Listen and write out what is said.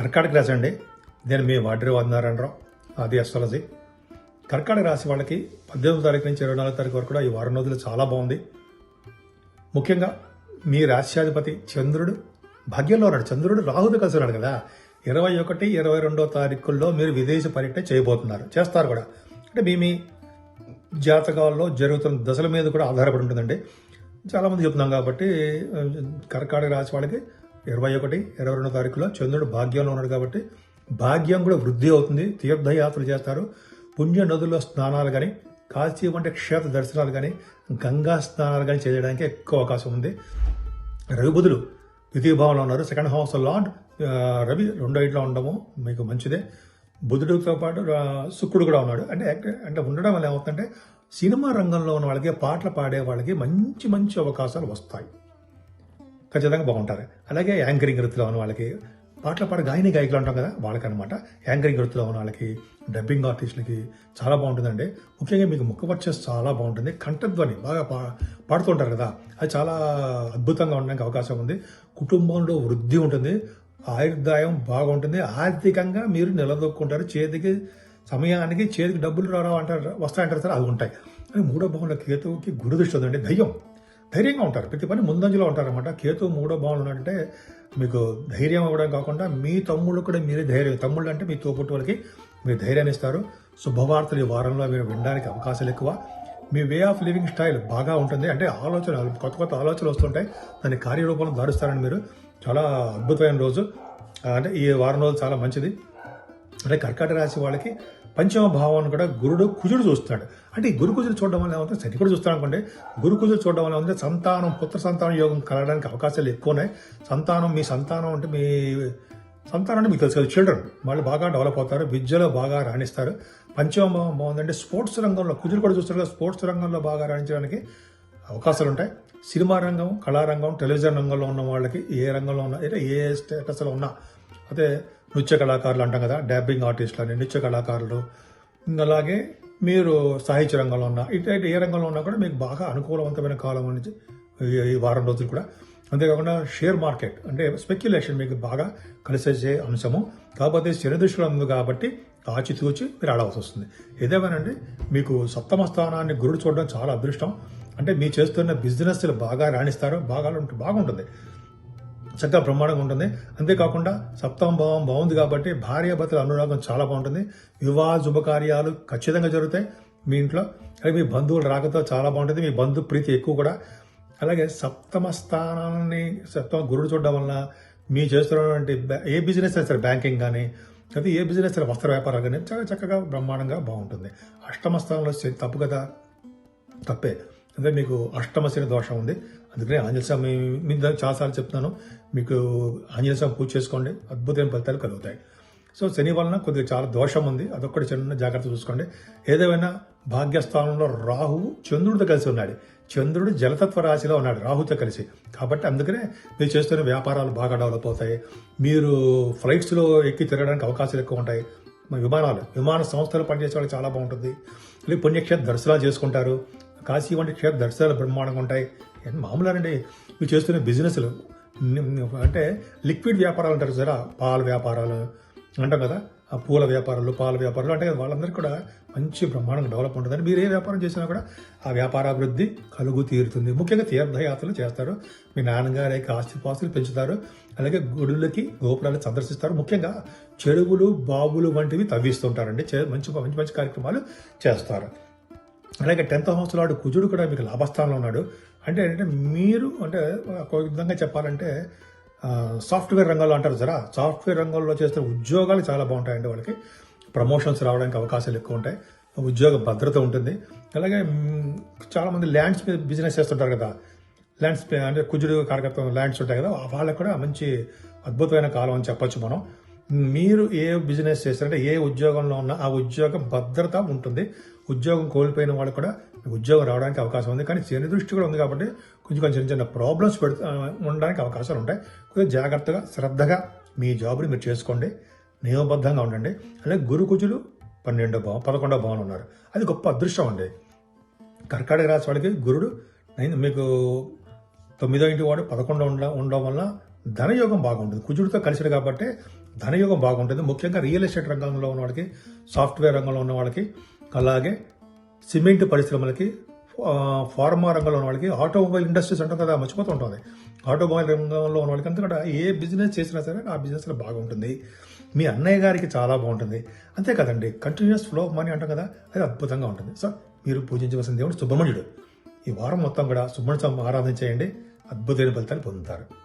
కర్కాటక రాశి అండి. నేను మీ వాడ్రి నారాయణరావు అది అస్ట్రాలజీ కర్కాటక రాశి వాళ్ళకి పద్దెనిమిది తారీఖు నుంచి ఇరవై నాలుగు తారీఖు వరకు కూడా ఈ వారం రోజులు చాలా బాగుంది. ముఖ్యంగా మీ రాశ్యాధిపతి చంద్రుడు భాగ్యంలో ఉన్నాడు. చంద్రుడు రాహుతో కలిసి ఉన్నాడు కదా. ఇరవై ఒకటి ఇరవై రెండో తారీఖుల్లో మీరు విదేశీ పర్యటన చేయబోతున్నారు. చేస్తారు కూడా. అంటే మీ మీ జాతకాల్లో జరుగుతున్న దశల మీద కూడా ఆధారపడి ఉంటుందండి. చాలామంది చెప్తున్నాం కాబట్టి కర్కాటక రాశి వాళ్ళకి ఇరవై ఒకటి ఇరవై రెండు తారీఖులో చంద్రుడు భాగ్యంలో ఉన్నాడు కాబట్టి భాగ్యం కూడా వృద్ధి అవుతుంది. తీర్థయాత్రలు చేస్తారు. పుణ్య నదుల్లో స్నానాలు కానీ కాశీ వంటి క్షేత్ర దర్శనాలు కానీ గంగా స్నానాలు కానీ చేయడానికి ఎక్కువ అవకాశం ఉంది. రవి ద్వితీయ భావంలో ఉన్నారు. సెకండ్ హౌస్ లార్డ్ రవి రెండో ఇంట్లో ఉండము మీకు మంచిదే. బుధుడితో పాటు శుక్రుడు కూడా ఉన్నాడు. అంటే అంటే ఉండడం వల్ల ఏమవుతుందంటే సినిమా రంగంలో ఉన్న వాళ్ళకి పాటలు పాడే వాళ్ళకి మంచి మంచి అవకాశాలు వస్తాయి. ఖచ్చితంగా బాగుంటారు. అలాగే యాంకరింగ్ వృత్తిలో ఉన్న వాళ్ళకి పాటలు పాడే గాయని గాయకులు అంటాం కదా వాళ్ళకనమాట యాంకరింగ్ వృత్తిలో ఉన్న వాళ్ళకి డబ్బింగ్ ఆర్టిస్టులకి చాలా బాగుంటుందండి. ముఖ్యంగా మీకు ముఖ వర్చస్ చాలా బాగుంటుంది. కంఠధ్వని బాగా పా పాడుతుంటారు కదా అది చాలా అద్భుతంగా ఉండడానికి అవకాశం ఉంది. కుటుంబంలో వృద్ధి ఉంటుంది. ఆయుర్దాయం బాగుంటుంది. ఆర్థికంగా మీరు నిలదొక్కుంటారు. చేతికి సమయానికి చేతికి డబ్బులు రావడం అంటారు వస్తాయంటారు సార్ అవి ఉంటాయి. అని మూడో భావంలో కేతువుకి గురుదృష్టి ఉందండి. దయ్యం. ధైర్యంగా ఉంటారు. ప్రతి పని ముందంజలో ఉంటారనమాట కేతు మూడో భావనలు అంటే మీకు ధైర్యం ఇవ్వడం కాకుండా మీ తమ్ముళ్ళు కూడా మీరే ధైర్యం. తమ్ముళ్ళు అంటే మీ తోపుట్టు వాళ్ళకి మీరు ధైర్యాన్ని ఇస్తారు. శుభవార్తలు ఈ వారంలో మీరు వినడానికి అవకాశాలు ఎక్కువ. మీ వే ఆఫ్ లివింగ్ స్టైల్ బాగా ఉంటుంది. అంటే ఆలోచన కొత్త కొత్త ఆలోచనలు వస్తుంటాయి. దాన్ని కార్యరూపంలో దారుస్తారని మీరు చాలా అద్భుతమైన రోజు. అంటే ఈ వారం రోజు చాలా మంచిది. అంటే కర్కాటక రాశి వాళ్ళకి పంచమ భావాన్ని కూడా గురుడు కుజుడు చూస్తాడు. అంటే ఈ గురు కుజుడు చూడడం వల్ల ఏమవుతుంది? శని కూడా చూస్తాడు అనుకోండి. గురు కుజుడు చూడడం వల్ల ఏమవుతుంది? సంతానం పుత్ర సంతానం యోగం కలగడానికి అవకాశాలు ఎక్కువ ఉన్నాయి. సంతానం మీ సంతానం అంటే మీ సంతానం అంటే మీకు తెలుసు కదా చిల్డ్రన్ వాళ్ళు బాగా డెవలప్ అవుతారు విద్యలో బాగా రాణిస్తారు. పంచమ భావం బాగుందంటే స్పోర్ట్స్ రంగంలో కుజుడు కూడా చూస్తారు కదా స్పోర్ట్స్ రంగంలో బాగా రాణించడానికి అవకాశాలు ఉంటాయి. సినిమా రంగం కళారంగం టెలివిజన్ రంగంలో ఉన్న వాళ్ళకి ఏ రంగంలో ఉన్నా అంటే ఏ స్టేటస్లో ఉన్నా అదే నృత్య కళాకారులు అంటాం కదా డాబ్బింగ్ ఆర్టిస్టులు అని నృత్య కళాకారులు. అలాగే మీరు సాహిత్య రంగంలో ఉన్న ఇటు ఏ రంగంలో ఉన్నా కూడా మీకు బాగా అనుకూలవంతమైన కాలం నుంచి ఈ- వారం రోజులు కూడా. అంతేకాకుండా షేర్ మార్కెట్ అంటే స్పెక్యులేషన్ మీకు బాగా కలిసి అంశము. కాకపోతే శనిదృష్టిలో ఉంది కాబట్టి ఆచితూచి మీరు ఆడవలసి వస్తుంది. ఏదేమోనండి మీకు సప్తమ స్థానాన్ని గురుడు చూడడం చాలా అదృష్టం. అంటే మీ చేస్తున్న బిజినెస్లు బాగా రాణిస్తారు బాగా బాగుంటుంది. చక్కగా బ్రహ్మాండంగా ఉంటుంది. అంతేకాకుండా సప్తమ భావం బాగుంది కాబట్టి భార్యాభర్తల అనురాగం చాలా బాగుంటుంది. వివాహ శుభకార్యాలు ఖచ్చితంగా జరుగుతాయి. మీ ఇంట్లో అలాగే మీ బంధువుల రాకతో చాలా బాగుంటుంది. మీ బంధు ప్రీతి ఎక్కువ కూడా. అలాగే సప్తమ స్థానాన్ని సప్తమ గురుడు చూడడం వలన మీ చేస్తున్నటువంటి ఏ బిజినెస్ అయినా సరే బ్యాంకింగ్ కానీ అయితే ఏ బిజినెస్ అయినా వస్త్ర వ్యాపారాలు కానీ చాలా చక్కగా బ్రహ్మాండంగా బాగుంటుంది. అష్టమ స్థానంలో తప్పు కదా? తప్పే. అంటే మీకు అష్టమ శని దోషం ఉంది. అందుకనే ఆంజనేయ స్వామి మీద చాలాసార్లు చెప్తున్నాను మీకు ఆంజనేయ స్వామి పూజ చేసుకోండి అద్భుతమైన ఫలితాలు కలుగుతాయి. సో శని వలన కొద్దిగా చాలా దోషం ఉంది అదొక్కటి చిన్న జాగ్రత్త చూసుకోండి. ఏదేమైనా భాగ్యస్థానంలో రాహువు చంద్రుడితో కలిసి ఉన్నాడు. చంద్రుడు జలతత్వ రాశిలో ఉన్నాడు రాహుతో కలిసి. కాబట్టి అందుకనే మీరు చేస్తున్న వ్యాపారాలు బాగా డెవలప్ అవుతాయి. మీరు ఫ్లైట్స్లో ఎక్కి తిరగడానికి అవకాశాలు ఎక్కువ ఉంటాయి. విమానాలు విమాన సంస్థలు పనిచేసే వాళ్ళకి చాలా బాగుంటుంది. పుణ్యక్షేత్ర దర్శనాలు చేసుకుంటారు. కాశీ వంటి క్షేత్ర దర్శనాలు బ్రహ్మాండంగా ఉంటాయి. మామూలుగానండి మామూలేనండి మీరు చేస్తున్న బిజినెస్లు. అంటే లిక్విడ్ వ్యాపారాలు అంటారు సరే పాల వ్యాపారాలు అంటాం కదా ఆ పూల వ్యాపారాలు పాల వ్యాపారాలు అంటే వాళ్ళందరికీ కూడా మంచి బ్రహ్మాండంగా డెవలప్ ఉంటుందని మీరు ఏ వ్యాపారం చేసినా కూడా ఆ వ్యాపారాభివృద్ధి కలుగు తీరుతుంది. ముఖ్యంగా తీర్థయాత్రలు చేస్తారు. మీ నాన్నగారి యొక్క ఆస్తిపాస్తులు పెంచుతారు. అలాగే గుడులకి గోపురాలు సందర్శిస్తారు. ముఖ్యంగా చెరువులు బావులు వంటివి తవ్విస్తుంటారండి. మంచి మంచి మంచి కార్యక్రమాలు చేస్తారు. అలాగే టెన్త్ హౌస్ లాడు కుజుడు కూడా మీకు లాభస్థానంలో ఉన్నాడు. అంటే ఏంటంటే మీరు అంటే ఒక విధంగా చెప్పాలంటే సాఫ్ట్వేర్ రంగంలో అంటారు సరా సాఫ్ట్వేర్ రంగంలో చేస్తున్న ఉద్యోగాలు చాలా బాగుంటాయండి వాళ్ళకి. ప్రమోషన్స్ రావడానికి అవకాశాలు ఎక్కువ ఉంటాయి. ఉద్యోగ భద్రత ఉంటుంది. అలాగే చాలామంది చాలా మంది ల్యాండ్స్ మీద బిజినెస్ చేస్తుంటారు కదా. ల్యాండ్స్ అంటే కుజుడు కార్యకర్త ల్యాండ్స్ ఉంటాయి కదా వాళ్ళకి కూడా మంచి అద్భుతమైన కాలం అని చెప్పొచ్చు మనం. మీరు ఏ బిజినెస్ చేస్తారంటే ఏ ఉద్యోగంలో ఉన్నా ఆ ఉద్యోగ భద్రత ఉంటుంది. ఉద్యోగం కోల్పోయిన వాళ్ళు కూడా ఉద్యోగం రావడానికి అవకాశం ఉంది. కానీ శని దృష్టి కూడా ఉంది కాబట్టి కొంచెం కొంచెం చిన్న చిన్న ప్రాబ్లమ్స్ పెడుతూ ఉండడానికి అవకాశాలు ఉంటాయి. కొంచెం జాగ్రత్తగా శ్రద్ధగా మీ జాబ్ని మీరు చేసుకోండి. నియమబద్ధంగా ఉండండి. అలాగే గురు కుజులు పన్నెండో భావం పదకొండో భావన ఉన్నారు. అది గొప్ప అదృష్టం అండి. కర్కాటక రాశి వాళ్ళకి గురుడు మీకు తొమ్మిదో ఇంటి వాడు పదకొండో ఉండ ఉండడం వల్ల ధనయోగం బాగుంటుంది. కుజుడితో కలిసిడు కాబట్టి ధనయోగం బాగుంటుంది. ముఖ్యంగా రియల్ ఎస్టేట్ రంగంలో ఉన్న వాళ్ళకి సాఫ్ట్వేర్ రంగంలో ఉన్న వాళ్ళకి అలాగే సిమెంట్ పరిశ్రమలకి ఫార్మా రంగంలో ఉన్న వాళ్ళకి ఆటోమొబైల్ ఇండస్ట్రీస్ అంటాం కదా మర్చిపోతూ ఉంటుంది ఆటోమొబైల్ రంగంలో ఉన్న వాళ్ళకి అంతకంటే ఏ బిజినెస్ చేసినా సరే ఆ బిజినెస్లో బాగుంటుంది. మీ అన్నయ్య గారికి చాలా బాగుంటుంది. అంతే కదండి కంటిన్యూస్ ఫ్లో ఆఫ్ మనీ అంటాం కదా అది అద్భుతంగా ఉంటుంది. సో మీరు పూజించవలసిన దేవుడు సుబ్రహ్మణ్యుడు. ఈ వారం మొత్తం కూడా సుబ్రహ్మణ్యం ఆరాధన చేయండి. అద్భుతమైన ఫలితాలు పొందుతారు.